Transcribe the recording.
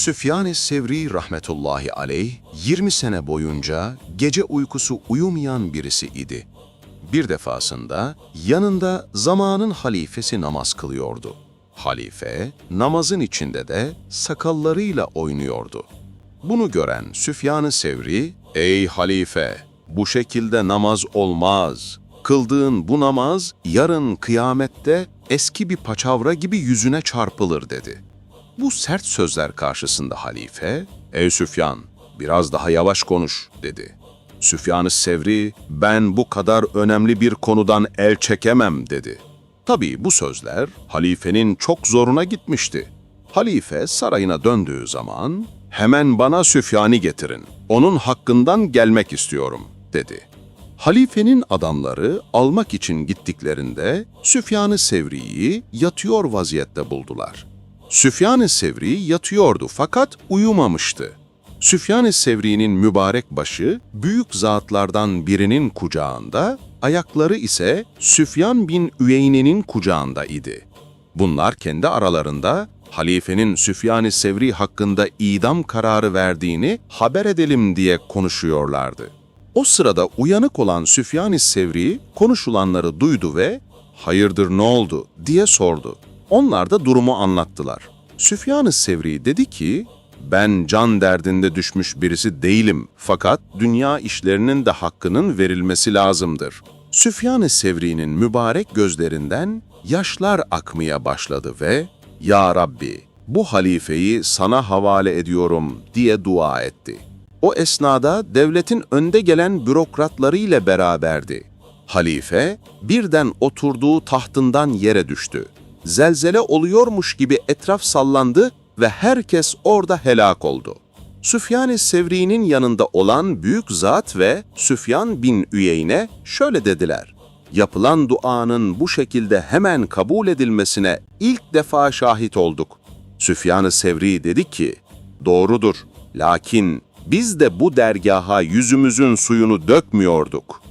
Süfyan-ı Sevri rahmetullahi aleyh 20 sene boyunca gece uykusu uyumayan birisi idi. Bir defasında yanında zamanın halifesi namaz kılıyordu. Halife namazın içinde de sakallarıyla oynuyordu. Bunu gören Süfyan-ı Sevri, ''Ey halife, bu şekilde namaz olmaz. Kıldığın bu namaz yarın kıyamette eski bir paçavra gibi yüzüne çarpılır.'' dedi. Bu sert sözler karşısında halife, ''Ey Süfyan, biraz daha yavaş konuş.'' dedi. Süfyan-ı Sevri, ''Ben bu kadar önemli bir konudan el çekemem.'' dedi. Tabii bu sözler halifenin çok zoruna gitmişti. Halife sarayına döndüğü zaman, ''Hemen bana Süfyan'ı getirin, onun hakkından gelmek istiyorum.'' dedi. Halifenin adamları almak için gittiklerinde Süfyan-ı Sevri'yi yatıyor vaziyette buldular. Süfyan-ı Sevri yatıyordu fakat uyumamıştı. Süfyan-ı Sevri'nin mübarek başı büyük zatlardan birinin kucağında, ayakları ise Süfyan bin Üyeyne'nin kucağında idi. Bunlar kendi aralarında halifenin Süfyan-ı Sevri hakkında idam kararı verdiğini haber edelim diye konuşuyorlardı. O sırada uyanık olan Süfyan-ı Sevri konuşulanları duydu ve hayırdır ne oldu diye sordu. Onlar da durumu anlattılar. Süfyan-ı Sevri dedi ki, ben can derdinde düşmüş birisi değilim fakat dünya işlerinin de hakkının verilmesi lazımdır. Süfyan-ı Sevri'nin mübarek gözlerinden yaşlar akmaya başladı ve Ya Rabbi bu halifeyi sana havale ediyorum diye dua etti. O esnada devletin önde gelen bürokratlarıyla beraberdi. Halife birden oturduğu tahtından yere düştü. Zelzele oluyormuş gibi etraf sallandı ve herkes orada helak oldu. Süfyan-ı Sevri'nin yanında olan büyük zat ve Süfyan bin Üyeyne şöyle dediler. Yapılan duanın bu şekilde hemen kabul edilmesine ilk defa şahit olduk. Süfyan-ı Sevri dedi ki, doğrudur, lakin biz de bu dergaha yüzümüzün suyunu dökmüyorduk.